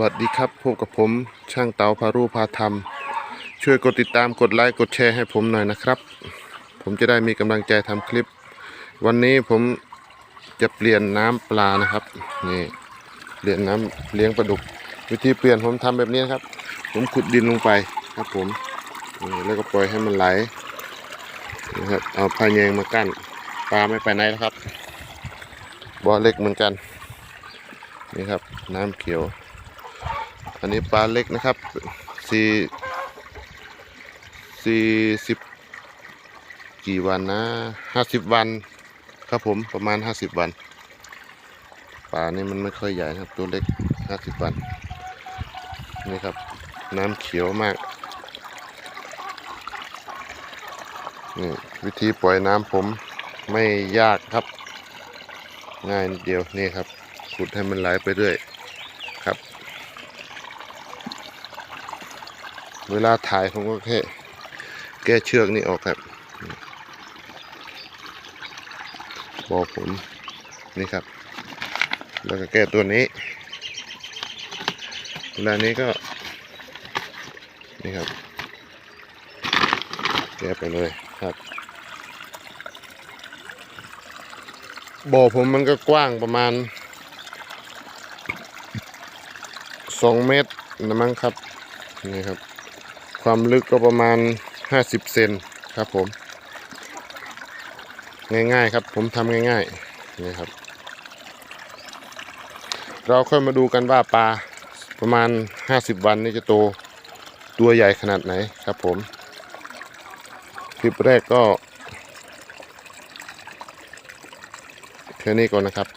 วัสดีครับพบกับผมช่างเตาพารูพาทำช่วยกดติดตามกดไลค์กดแชร์ให้ผมหน่อยนะครับ ผมจะได้มีกำลังใจทำคลิป วันนี้ผมจะเปลี่ยนน้ำปลานะครับนี่เปลี่ยนน้ำเลี้ยงปลาดุก วิธีเปลี่ยนผมทำแบบนี้ครับ ผมขุดดินลงไปครับผมนี่แล้วก็ปล่อยให้มันไหลนะครับเอาพายแยงมากั้นปลาไม่ไปไหนแล้วครับบ่อเล็กเหมือนกันนี่ครับน้ำเขียว อันนี้ปลาเล็กนะครับสี่สี่สิบกี่วันนะห้าสิบวันครับผมประมาณห้าสิบวันปลานี่มันไม่ค่อยใหญ่นะครับ ตัวเล็กห้าสิบวันนี่ครับ น้ำเขียวมากนี่วิธีปล่อยน้ำผมไม่ยากครับ ง่ายนิดเดียวนี่ครับขุดให้มันไหลไปเรื่อยครับ เวลาถ่ายผมก็แค่แก้เชือกนี่ออกครับบอกผมนี่ครับ แล้วก็แก้ตัวนี้ เวลานี้ก็ นี่ครับ แก้ไปเลยครับบ่อผมมันก็กว้างประมาณสองเมตรนะมั้งครับ นี่ครับ ความลึกก็ประมาณห้าสิบเซนครับผม ง่ายๆครับผมทำง่ายๆนี่ครับ เราค่อยมาดูกันว่าปลาประมาณห้าสิบวันนี่จะโตตัวใหญ่ขนาดไหนครับผม คลิปแรกก็แค่นี้ก่อนนะครับ